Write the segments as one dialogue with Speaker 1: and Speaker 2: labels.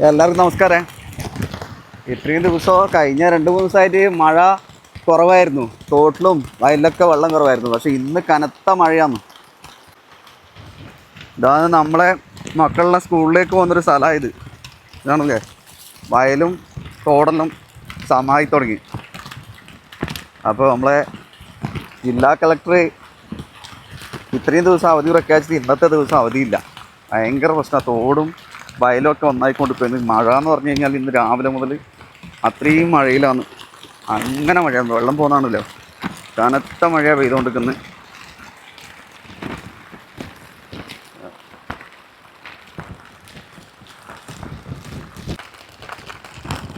Speaker 1: എല്ലാവർക്കും നമസ്കാരം. ഇത്രയും ദിവസം കഴിഞ്ഞ രണ്ട് മൂന്ന് ദിവസമായിട്ട് മഴ കുറവായിരുന്നു. തോട്ടിലും വയലിലൊക്കെ വെള്ളം കുറവായിരുന്നു. പക്ഷേ ഇന്ന് കനത്ത മഴയാണ്. ഇതാണ് നമ്മളെ മക്കളുടെ സ്കൂളിലേക്ക് പോകുന്നൊരു ഇത്. ഇതാണല്ലേ? വയലും തോടെല്ലാം സമായി തുടങ്ങി. അപ്പോൾ നമ്മളെ ജില്ലാ കളക്ടർ ഇത്രയും ദിവസം അവധി പ്രഖ്യാപിച്ചത് ഇന്നത്തെ ദിവസം അവധിയില്ല. ഭയങ്കര പ്രശ്നമാണ്. തോടും വയലും ഒക്കെ ഒന്നായിക്കൊണ്ട് പോയി മഴ എന്ന് പറഞ്ഞു കഴിഞ്ഞാൽ ഇന്ന് രാവിലെ മുതൽ അത്രയും മഴയിലാണ്. അങ്ങനെ മഴയാണ് വെള്ളം പോകുന്നതാണല്ലോ കനത്ത മഴ പെയ്തുകൊണ്ടിരിക്കുന്നത്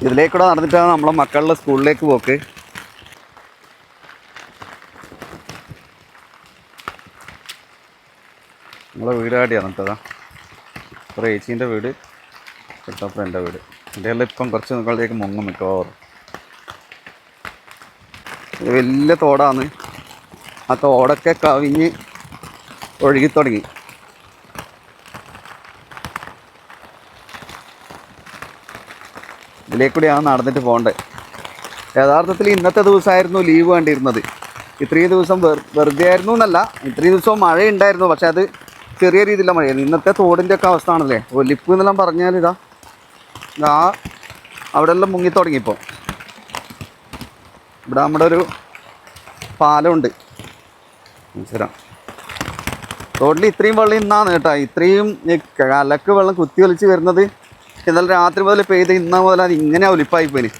Speaker 1: ഇതിലേക്കൂടെ നടന്നിട്ടാണ് നമ്മളെ മക്കളുടെ സ്കൂളിലേക്ക് പോക്ക്. നമ്മളെ വീടാടിയാണ് കേട്ടതാ ഒരു ഏച്ചീന്റെ വീട് തൊട്ടപ്പുറം എന്റെ വീട്. എന്റെ എല്ലാം ഇപ്പം കുറച്ച് നിങ്ങളിലേക്ക് മുങ്ങും മിക്കവാറും. വലിയ തോടാണ്. ആ തോടൊക്കെ കവിഞ്ഞ് ഒഴുകി തുടങ്ങി. ഇതിലേക്കൂടെയാണ് നടന്നിട്ട് പോകേണ്ടത് യഥാർത്ഥത്തിൽ ഇന്നത്തെ ദിവസമായിരുന്നു ലീവ് വേണ്ടിയിരുന്നത് ഇത്രയും ദിവസം വെറുതെ ആയിരുന്നു എന്നല്ല ഇത്രയും ദിവസം മഴയുണ്ടായിരുന്നു. പക്ഷെ അത് ചെറിയ രീതിയിലുള്ള മഴയാണ് ഇന്നത്തെ തോടിന്റെ ഒക്കെ അവസ്ഥ ആണല്ലേ ഒലിപ്പ് എന്നെല്ലാം പറഞ്ഞാൽ ഇതാ. ഇതാ അവിടെ എല്ലാം മുങ്ങി ഇവിടെ നമ്മുടെ ഒരു പാലമുണ്ട്. മനസ്സിലാം തോട്ടിൽ ഇത്രയും വെള്ളം ഇന്നാണ് കേട്ടോ. ഇത്രയും കലക്ക് വെള്ളം കുത്തി ഒലിച്ച് വരുന്നത്. ഇന്നലെ രാത്രി മുതൽ പെയ്ത് ഇന്ന അത് ഇങ്ങനെ ഒലിപ്പായി പോയി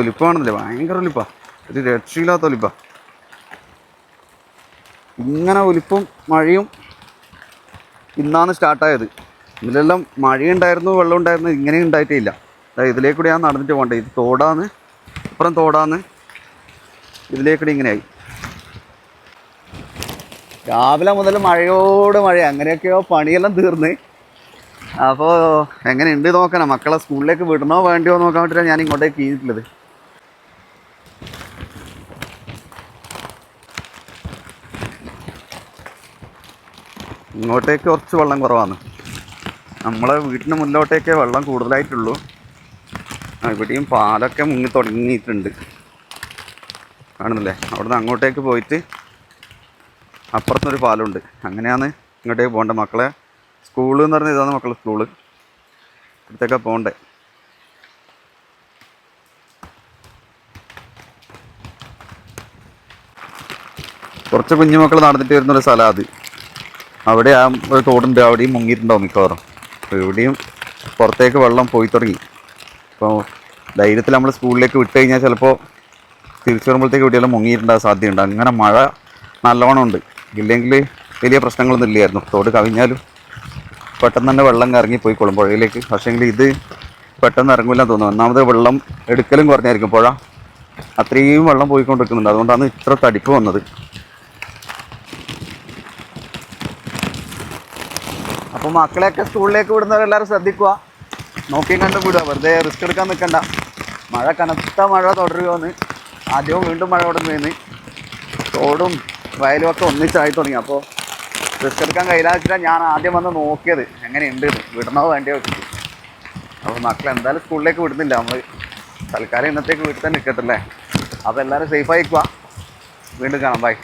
Speaker 1: ഒലിപ്പാണെന്നില്ല ഭയങ്കര ഒലിപ്പാ. ഒരു രക്ഷയില്ലാത്ത ഒലിപ്പാ. ഇങ്ങനെ ഒലിപ്പും മഴയും ഇന്നാണ് സ്റ്റാർട്ടായത്. ഇതിലെല്ലാം മഴയുണ്ടായിരുന്നു വെള്ളം ഉണ്ടായിരുന്നു ഇങ്ങനെ ഉണ്ടായിട്ടില്ല ഇല്ല ഞാൻ നടന്നിട്ട് പോകേണ്ടത് ഇത് തോടാന്ന് അപ്പുറം തോടാന്ന് ഇതിലേക്കൂടെ ഇങ്ങനെയായി. രാവിലെ മുതൽ മഴയോട് മഴ അങ്ങനെയൊക്കെയോ പണിയെല്ലാം തീർന്ന്. അപ്പോൾ എങ്ങനെയുണ്ട് നോക്കണം. മക്കളെ സ്കൂളിലേക്ക് വിടണോ വേണ്ടിയോ നോക്കാൻ വേണ്ടിയിട്ടാണ് ഞാൻ ഇങ്ങോട്ടേക്ക് ചെയ്തിട്ടുള്ളത് ഇങ്ങോട്ടേക്ക് കുറച്ച് വെള്ളം കുറവാണ്. നമ്മളെ വീട്ടിന് മുന്നോട്ടേക്കേ വെള്ളം കൂടുതലായിട്ടുള്ളൂ. ഇവിടെയും പാലൊക്കെ മുങ്ങി തുടങ്ങിയിട്ടുണ്ട്. കാണുന്നില്ലേ അവിടുന്ന് അങ്ങോട്ടേക്ക് പോയിട്ട് അപ്പുറത്തൊരു പാലമുണ്ട് അങ്ങനെയാണ് ഇങ്ങോട്ടേക്ക് പോകേണ്ടത്. മക്കളെ സ്കൂൾ എന്ന് പറഞ്ഞാൽ ഇതാണ് മക്കളെ സ്കൂൾ. ഇവിടത്തേക്കാണ് പോകണ്ടേ കുറച്ച് കുഞ്ഞുമക്കൾ നടന്നിട്ട് വരുന്നൊരു സ്ഥലമാണ് അത് അവിടെ ആ ഒരു തോടുണ്ട് അവിടെയും മുങ്ങിയിട്ടുണ്ടാവും മിക്കവാറും. അപ്പോൾ ഇവിടെയും പുറത്തേക്ക് വെള്ളം പോയി തുടങ്ങി. അപ്പോൾ ധൈര്യത്തിൽ നമ്മൾ സ്കൂളിലേക്ക് വിട്ട് കഴിഞ്ഞാൽ ചിലപ്പോൾ തിരിച്ചു വരുമ്പോഴത്തേക്ക് ഇവിടെയെല്ലാം മുങ്ങിയിട്ടുണ്ടാകാൻ സാധ്യതയുണ്ട്. അങ്ങനെ മഴ നല്ലോണം ഉണ്ട്. ഇല്ലെങ്കിൽ വലിയ പ്രശ്നങ്ങളൊന്നും ഇല്ലായിരുന്നു. തോട് കവിഞ്ഞാലും പെട്ടെന്ന് തന്നെ വെള്ളം ഇറങ്ങി പോയിക്കോളും പുഴയിലേക്ക് പക്ഷേങ്കിൽ ഇത് പെട്ടെന്ന് ഇറങ്ങില്ല തോന്നുന്നു. ഒന്നാമത് വെള്ളം എടുക്കലും കുറഞ്ഞായിരിക്കും. പുഴ അത്രയും വെള്ളം പോയിക്കൊണ്ടിരിക്കുന്നുണ്ട്. അതുകൊണ്ടാണ് ഇത്ര തടിപ്പ് വന്നത്. അപ്പോൾ മക്കളെയൊക്കെ സ്കൂളിലേക്ക് വിടുന്നവരെല്ലാവരും ശ്രദ്ധിക്കുക. നോക്കിയും കണ്ടും വിടുക. വെറുതെ റിസ്ക് എടുക്കാൻ നിൽക്കണ്ട. മഴ കനത്ത മഴ തുടരുകയെന്ന് ആദ്യവും വീണ്ടും മഴ തുടങ്ങുകയെന്ന് തോടും വയലും ഒക്കെ ഒന്നിച്ചായി തുടങ്ങി. അപ്പോൾ റിസ്ക് എടുക്കാൻ കയ്യിലാച്ചിട്ടാണ് ഞാൻ ആദ്യം വന്ന് നോക്കിയത്. എങ്ങനെയുണ്ട്. വിടണോ വേണ്ടിയോ വെച്ചിട്ട് അപ്പോൾ മക്കൾ എന്തായാലും സ്കൂളിലേക്ക് വിടുന്നില്ല. നമ്മൾ തൽക്കാലം ഇന്നത്തേക്ക് വീട്ടിൽ തന്നെ നിൽക്കട്ടല്ലേ അപ്പോൾ എല്ലാവരും സേഫായിക്കുക വീണ്ടും കാണാം. ബൈ